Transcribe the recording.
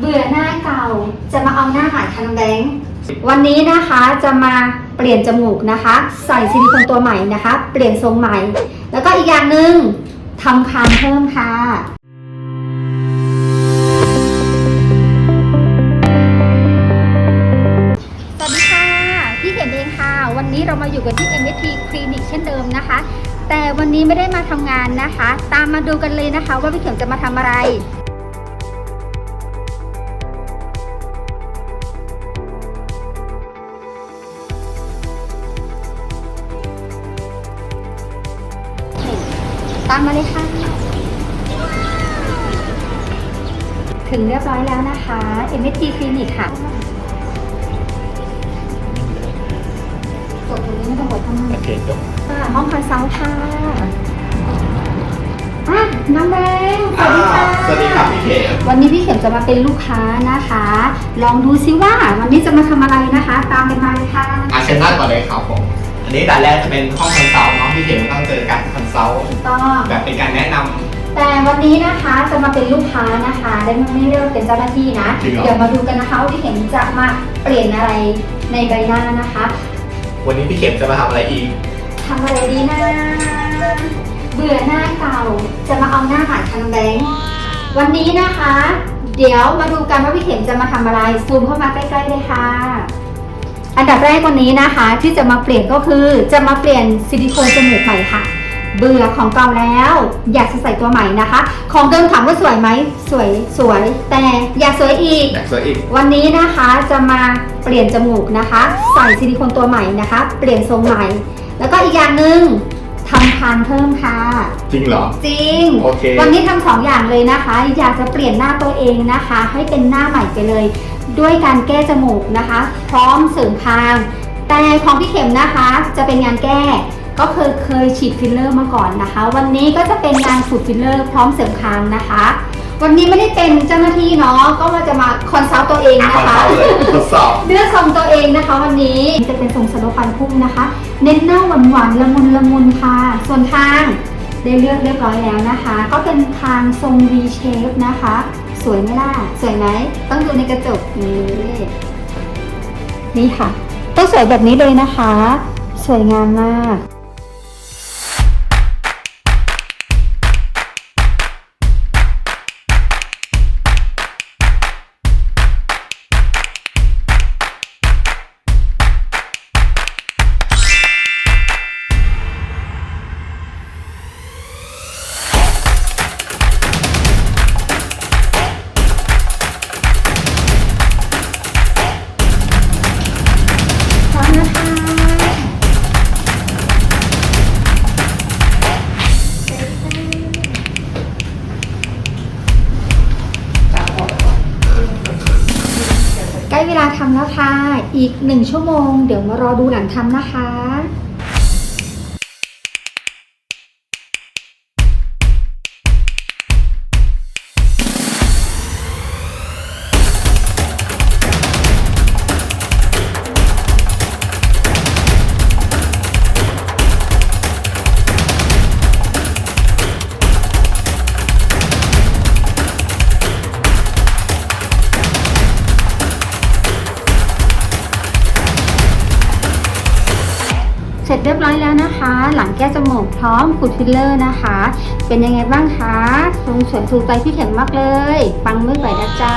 เบื่อหน้าเก่า จะมาเอาหน้าใหม่ค่ะน้องแบงค์วันนี้นะคะจะมาเปลี่ยนจมูกนะคะ ใส่ซิลิโคนตัวใหม่นะคะ เปลี่ยนทรงใหม่ แล้วก็อีกอย่างหนึ่งทำคางเพิ่มค่ะสวัสดีค่ะพี่เข็มเองค่ะ วันนี้เรามาอยู่กันที่ MST Clinic เช่นเดิมนะคะ แต่วันนี้ไม่ได้มาทำงานนะคะ ตามมาดูกันเลยนะคะ ว่าพี่เข็มจะมาทำอะไร ตามมาเลยค่ะ ถึงเรียบร้อยแล้วนะคะ MST Clinic ค่ะกดตรงนี้ไม่ต้องกดข้างหน้าโอเคจบค่ะห้องคอนซัลท์ค่ะอะน้องแบงค์สวัสดีค่ะ สวัสดีครับพี่เขมวันนี้พี่เข็มจะมาเป็นลูกค้านะคะ ลองดูซิว่าวันนี้จะมาทำอะไรนะคะ ตามไปมาเลยค่ะอาเชนนั่นก่อนเลยครับผม อันนี้ด่านแรกจะเป็นห้องคอนซัลท์เนาะพี่เขมต้องเจอการคอนซัลท์ถูกต้อง แบบเป็นการแนะนำ แต่วันนี้นะคะจะมาเป็นลูกค้านะคะและไม่ได้เป็นเจ้าหน้าที่นะ จริงเหรอ เดี๋ยวมาดูกันนะคะว่าพี่เข็มจะมาเปลี่ยนอะไรในใบหน้านะคะวันนี้พี่เขมจะมาทำอะไรอีก ทำอะไรดีนะ เบื่อหน้าเก่าจะมาเอาหน้าใหม่ค่ะน้องแบงค์วันนี้นะคะ เดี๋ยวมาดูกันว่าพี่เข็มจะมาทำอะไรซูมเข้ามาใกล้ๆเลยค่ะ อันดับแรกวันนี้นะคะ ที่จะมาเปลี่ยนก็คือจะมาเปลี่ยนซิลิโคนจมูกใหม่ค่ะ เบื่อของเก่าแล้ว อยากจะใส่ตัวใหม่นะคะ ของเดิมถามว่าสวยไหมสวยสวย แต่อยากสวยอีก อยากสวยอีก วันนี้นะคะจะมาเปลี่ยนจมูกนะคะ ใส่ซิลิโคนตัวใหม่นะคะ เปลี่ยนทรงใหม่ แล้วก็อีกอย่างหนึ่ง ทำคางเพิ่มค่ะ จริงเหรอ จริง โอเค วันนี้ทำสองอย่างเลยนะคะ อยากจะเปลี่ยนหน้าตัวเองนะคะ ให้เป็นหน้าใหม่ไปเลย ด้วยการแก้จมูกนะคะ พร้อมเสริมคาง แต่ของพี่เข็มนะคะ จะเป็นงานแก้ก็เคยเคยฉีดฟิลเลอร์มาก่อนนะคะ วันนี้ก็จะเป็นงานขูดฟิลเลอร์พร้อมเสริมคางนะคะ วันนี้ไม่ได้เป็นเจ้าหน้าที่เนาะก็ว่าจะมาคอนซัลต์ตัวเองคนะอนคะซัลท์เลยทดสอบ เลือกทรงตัวเองนะคะวันนี้จะเป็นทรงสโลปันพุ่งนะคะ เน้นหน้าหวานหวานๆละมุนละมุนค่ะ ส่วนทางได้เลือกเรียบร้อยแล้วนะคะ ก็เป็นทางทรง V shape นะคะ สวยไหมล่ะ สวยไหมต้องดูในกระจกนี่นี่ค่ะ ต้องสวยแบบนี้เลยนะคะ สวยงามมาก ใกล้เวลาทำแล้วค่ะ อีกหนึ่งชั่วโมง เดี๋ยวมารอดูหลังทำนะคะ สร็จเรียบร้อยแล้วนะคะ หลังแก้จมูกพร้อมขูดฟิลเลอร์นะคะ เป็นยังไงบ้างคะทรงสวยถูกใจพี่เข็มมากเลย ปังไม่ไหวนะจ๊ะ